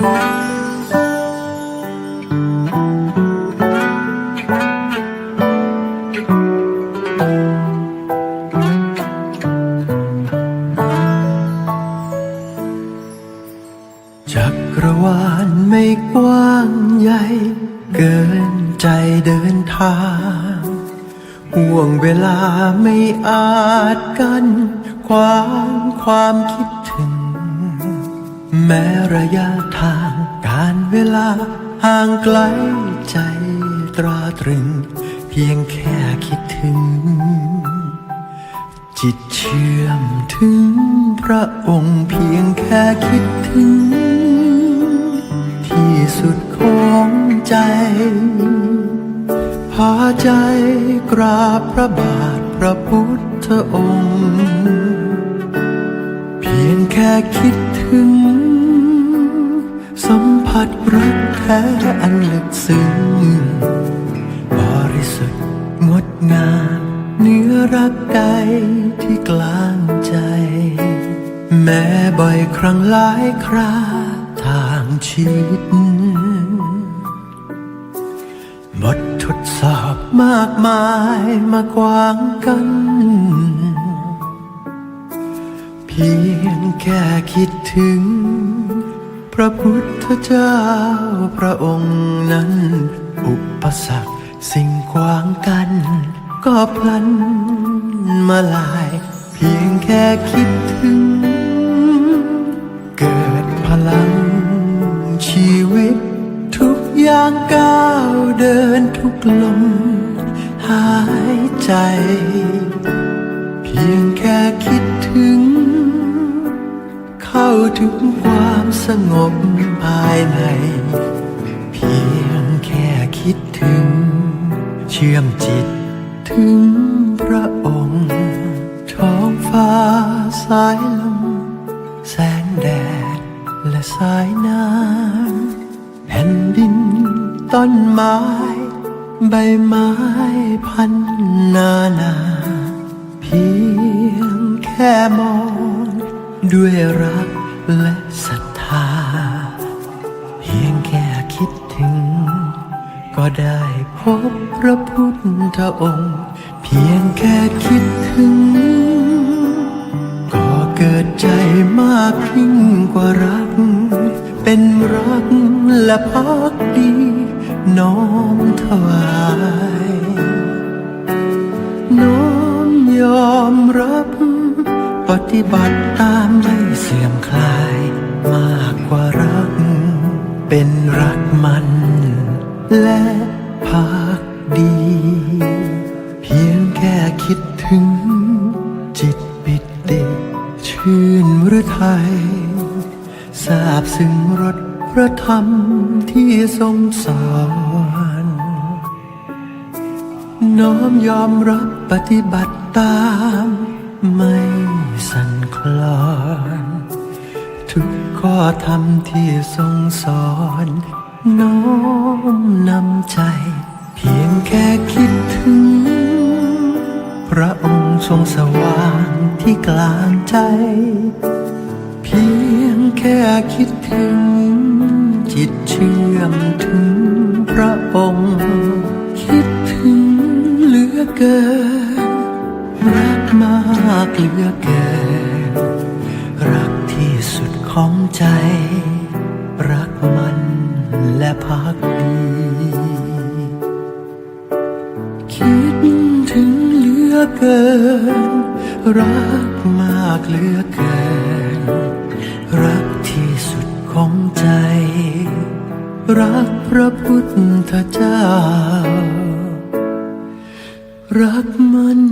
จักรวาลไม่กว้างใหญ่ เกินใจเดินทาง ห่วงเวลาไม่อาจกันขวางความคิด แม้ระยะทางการเวลาห่างไกลใจตราตรึง เพียงแค่คิดถึง จิตเชื่อมถึงพระองค์เพียงแค่คิดถึง ที่สุดของใจ พาใจกราบพระบาทพระพุทธองค์ เพียงแค่คิดถึง สัมผัสรักแท้อันลึกซึ้งบริสุทธิ์งดงามเนื้อรักใดที่กลางใจ แม้บ่อยครั้งหลายคราทางชีวิตบททดสอบมากมายมากวางกัน เพียงแค่คิดถึง พระพุทธเจ้าพระองค์นั้น อุปสรรคสิ่งขวางกัน ก็พลันมาลาย เพียงแค่คิดถึง เกิดพลังชีวิต ทุกอย่างก้าวเดินทุกลมหายใจ เพียงแค่คิดถึง เข้าถึงความสงบภายใน เพียงแค่คิดถึง เชื่อมจิตถึงพระองค์ ท้องฟ้าสายลม แสงแดดและสายน้ำแผ่นดินต้นไม้ ใบไม้พันนานา เพียงแค่มองด้วยรัก และศรัทธา เพียงแค่คิดถึง ก็ได้พบพระพุทธองค์ เพียงแค่คิดถึง ก็เกิดใจมากยิ่งกว่ารัก เป็นรักและพักดี น้อมถวาย ฏิบัติตามไม่เสื่อมคลาย มากกว่ารัก เป็นรักมัน และพักดี เพียงแค่คิดถึง จิตปิติชื่นหรือไทยทราบซึ้งรสพระธรรมที่ทรงสอนน้อมยอมรับปฏิบัติตาม ไม่ สั่นคลอน ทุกข้อธรรมที่ทรงสอนน้อมนำใจ เพียงแค่คิดถึง พระองค์ทรงสว่างที่กลางใจ เพียงแค่คิดถึง จิตเชื่อมถึงพระองค์ คิดถึงเหลือเกินรัก มากเหลือเกิน รักที่สุดของใจ รักมันและพักดีคิดถึงเหลือเกิน รักมากเหลือเกิน รักที่สุดของใจ รักพระพุทธเจ้า รักมันนิรัน